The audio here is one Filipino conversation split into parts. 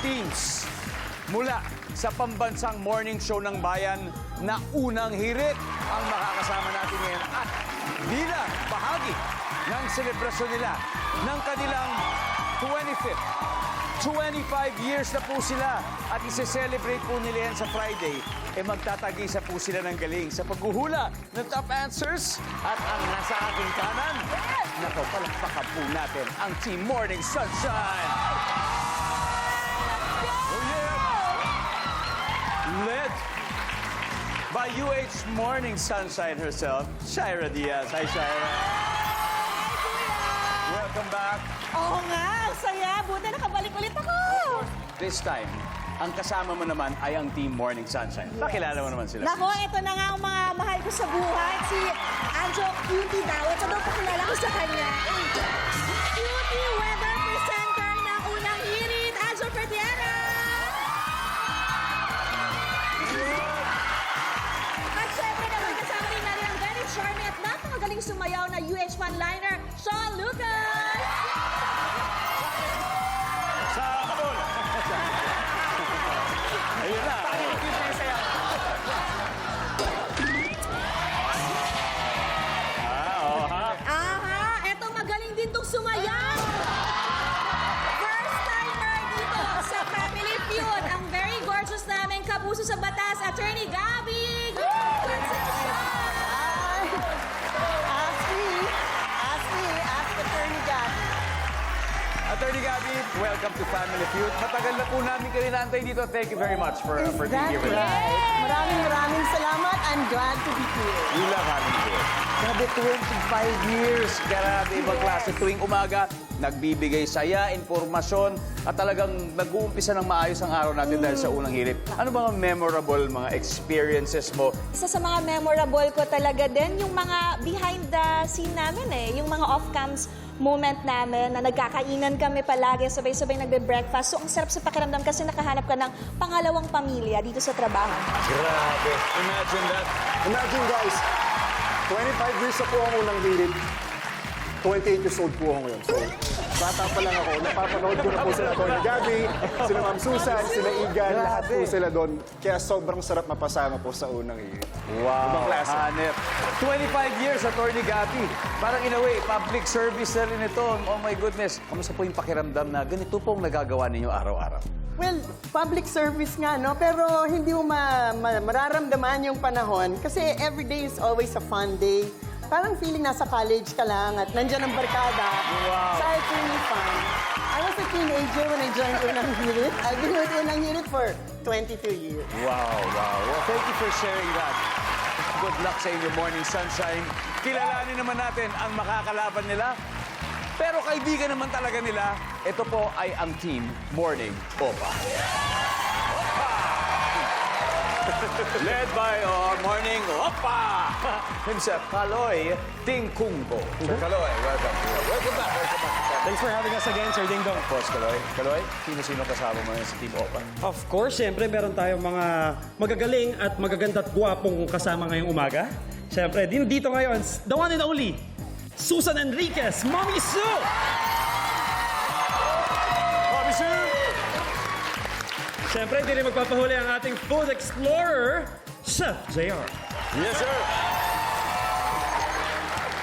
teams mula sa pambansang morning show ng bayan na unang hirit ang makakasama natin ngayon at bilang bahagi ng selebrasyon nila ng kanilang 25th 25 years na po sila at isi-celebrate po nila yan sa Friday. E magtatagisa po sila ng galing sa paghuhula ng top answers at ang nasa aking kanan. Nako, palakpakan po natin ang Team Morning Sunshine. Led by UH Morning Sunshine herself, Shira Diaz. Hi, Shira. Welcome back. Oo nga, ang saya. Buti nakabalik ulit ako. This time, ang kasama mo naman ay ang Team Morning Sunshine. Pakilala mo naman sila. Nako, ito na nga ang mga mahal ko sa buhay. Si Anjo Cutie daw. Ito daw pakilala ko sa kanya. Cutie weather na Gabby, welcome to Family Feud. Matagal na po namin kayo inaantay dito. Thank you very much for, Is for being here with us. right? Maraming maraming salamat. I'm glad to be here. We love having you here. Grabe, 25 years. Grabe, ibang klase. Tuwing umaga, nagbibigay saya, informasyon, at talagang nag-uumpisa ng maayos ang araw natin dahil sa unang hirit. Ano mga memorable mga experiences mo? Isa sa mga memorable ko talaga din, yung mga behind the scene namin eh, yung mga off-cams moment namin na nagkakainan kami palagi, sabay-sabay nagbe-breakfast. So, ang sarap sa pakiramdam kasi nakahanap ka ng pangalawang pamilya dito sa trabaho. Grabe. Imagine that. Imagine guys, 25 years na po ang unang hirit. 28 years old po ako ngayon. So, bata pa lang ako. Napapanood ko na po sila Tony Gabby, sila Ma'am Susan, sila Igan, lahat po sila doon. Kaya sobrang sarap mapasama po sa unang hirit. Wow, Ibang klase. hanep. 25 years, Attorney Gabby. Parang in a way, public service na rin ito. Oh my goodness. Kamusta po yung pakiramdam na ganito pong nagagawa ninyo araw-araw? Well, public service nga, no? Pero hindi mo ma- ma- mararamdaman yung panahon kasi every day is always a fun day. Parang feeling nasa college ka lang at nandyan ang barkada. Wow. So it's really fun. I was a teenager when I joined Unang Hirit. I've been with Unang Hirit for 22 years. Wow, wow. Well, thank you for sharing that. Good luck sa inyo, Morning Sunshine. Kilalanin naman natin ang makakalaban nila. Pero kaibigan naman talaga nila, ito po ay ang Team Morning Opa. Led by our Morning Opa himself, Kaloy Tingkungbo. Sir Kaloy, welcome. Welcome back. Welcome back. Thanks for having us again, Sir Ding Dong. Boss Kaloy. Kaloy, sino-sino kasama mo sa Team Opa? Of course, siyempre, meron tayong mga magagaling at magaganda at gwapong kasama ngayong umaga. Siyempre, din dito ngayon, the one and only, Susan Enriquez, Mommy Sue! Bobby Sir! Siyempre, hindi rin magpapahuli ang ating food explorer, Chef JR. Yes, sir.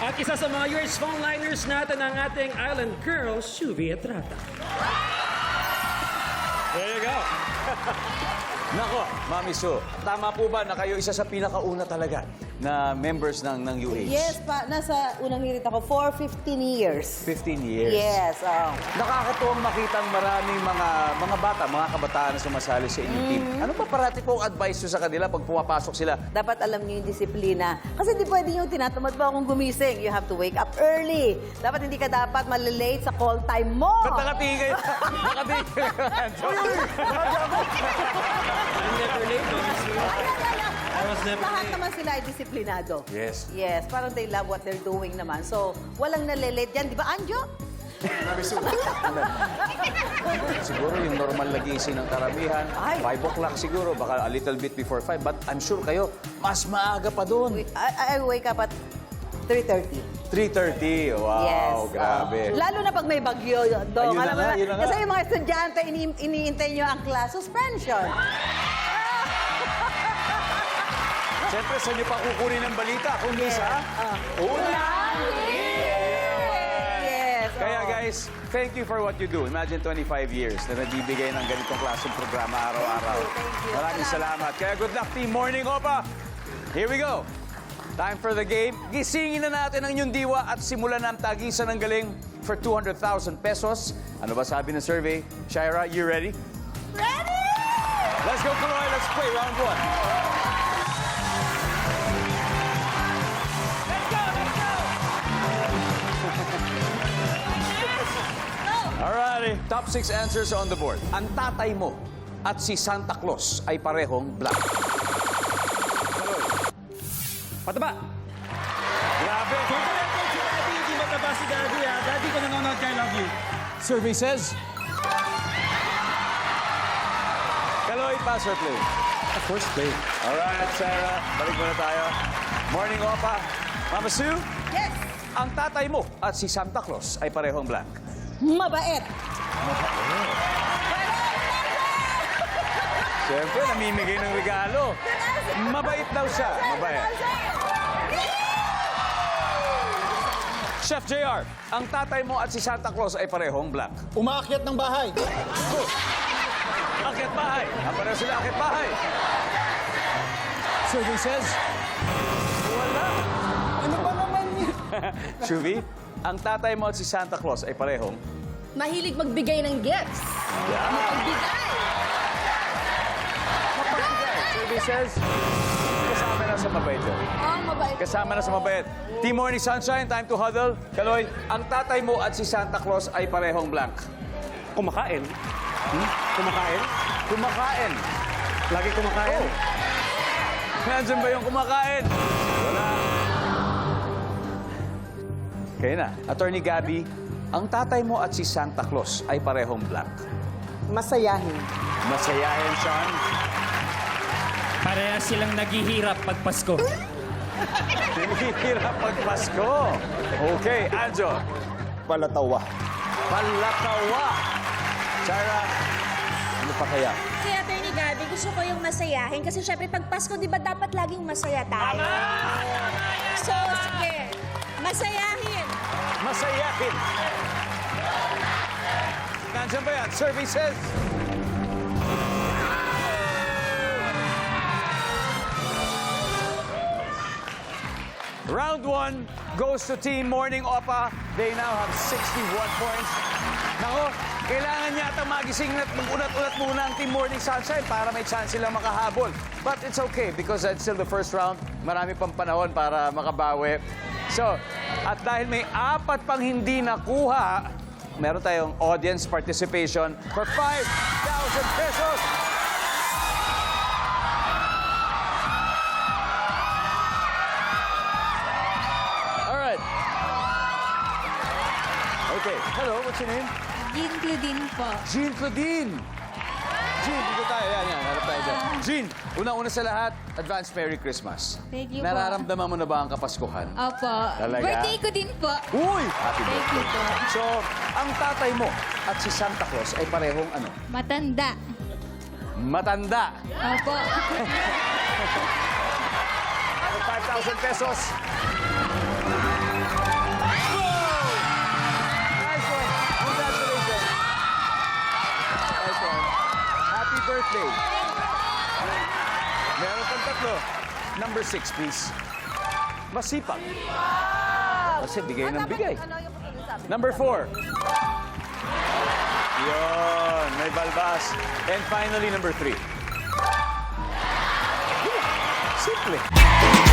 At isa sa mga yours phone liners natin ang ating island girl, Shuvi Etrata. There you go. Nako, Mami Su, tama po ba na kayo isa sa pinakauna talaga na members ng, ng UH? Yes, pa, nasa unang hirit ako for 15 years. 15 years. Yes, oh. Nakakatuwang makita ang maraming mga mga bata, mga kabataan na sumasali sa inyong team. Ano ba parati pong advice nyo sa kanila pag pumapasok sila? Dapat alam niyo yung disiplina. Kasi di pwede yung tinatamad pa akong gumising. You have to wake up early. Dapat hindi ka dapat malilate sa call time mo. Ba't nakatingin kayo? nakatingin kayo. Never late, Mommy Sue. I was never Lahat naman sila ay disiplinado. Yes. Yes, parang they love what they're doing naman. So, walang nalilate yan. Di ba, Anjo? siguro yung normal na gising ng karamihan, Ay. 5 o'clock siguro, baka a little bit before 5. But I'm sure kayo, mas maaga pa doon. I, I wake up at 3.30. 3.30. Wow, yes. grabe. oo. lalo na pag may bagyo, Dong. Ayun na Alam mo nga, yun na nga. kasi yung mga estudyante, ini iniintay nyo ang class suspension. Siyempre, saan niyo pa kukunin ang balita? Kundi sa ulan. Yes. Kaya guys, thank you for what you do. Imagine 25 years na nagbibigay ng ganitong klaseng programa araw-araw. Maraming salamat. Kaya good luck, Team Morning Opa. Here we go. Time for the game. Gisingin na natin ang inyong diwa at simulan na ang tagisan ng galing for 200,000 pesos. Ano ba sabi ng survey? Shaira, you ready? Ready? Let's go, Kaloy. Let's play round one. Alrighty, top six answers on the board. Ang tatay mo at si Santa Claus ay parehong black. Pataba. Grabe. Kompleto si Daddy. Hindi mataba si Daddy ha. Daddy ko nanonood ka, I love you. Survey says... Kaloy, pass or play? Of course, play. Alright, Sarah. Balik muna tayo. Morning, Opa. Mama Sue, Yes. ang tatay mo at si Santa Claus ay parehong black. Mabait. Siyempre, namimigay ng regalo. Mabait daw siya. Mabait. Chef JR, ang tatay mo at si Santa Claus ay parehong black. Umaakyat ng bahay. Akit bahay. Pareho sila akit bahay. Survey says... Wala. Ano ba naman yun? Shuvi, ang tatay mo at si Santa Claus ay parehong... Mahilig magbigay ng gifts. Magbigay. Survey says... Kasama na sa mabait yun. Oh, mabait. Kasama na sa mabait. Team Morning Sunshine, time to huddle. Kaloy, ang tatay mo at si Santa Claus ay parehong blank. Kumakain. Hmm? Kumakain? Kumakain. Lagi kumakain. Oh. Nandiyan ba yung kumakain? Wala. Kaya na, Attorney Gabby, ang tatay mo at si Santa Claus ay parehong blank. Masayahin. Masayahin, Sean. Parehas silang naghihirap pag Pasko. Hirap pag Pasko. Okay, Anjo. Palatawa. Palakawa. Chara, ano pa kaya? Kaya, Attorney Gabby, gusto ko yung masayahin. Kasi syempre, pag Pasko, di ba dapat laging masaya tayo? So, sige. Masayahin. Masayahin. Nandiyan ba yan? Services. Round one goes to Team Morning Opa. They now have 61 points. Nako, kailangan yata magising at mag-ulat-ulat muna ang Team Morning Sunshine para may chance silang makahabol. But it's okay because it's still the first round. Marami pang panahon para makabawi. So, at dahil may apat pang hindi nakuha, meron tayong audience participation for 5,000 pesos. All right. Okay. Hello, what's your name? Jean Claudine po. Jean Claudine. Jean, dito tayo. Yan, yan. Harap tayo dyan. Jean, una-una sa lahat, advance Merry Christmas. Thank you po. Nararamdaman mo na ba ang kapaskuhan? Opo. Talaga? Birthday ko din po. Uy! Happy Thank you birthday. po. So, ang tatay mo at si Santa Claus ay parehong ano? Matanda. Matanda. Opo. Ang 5,000 pesos. Birthday. Meron kang tatlo. Number six, please. Masipag. Kasi bigay ng bigay. Ano? Number four. Yon, may balbas. And finally, number three. Simple.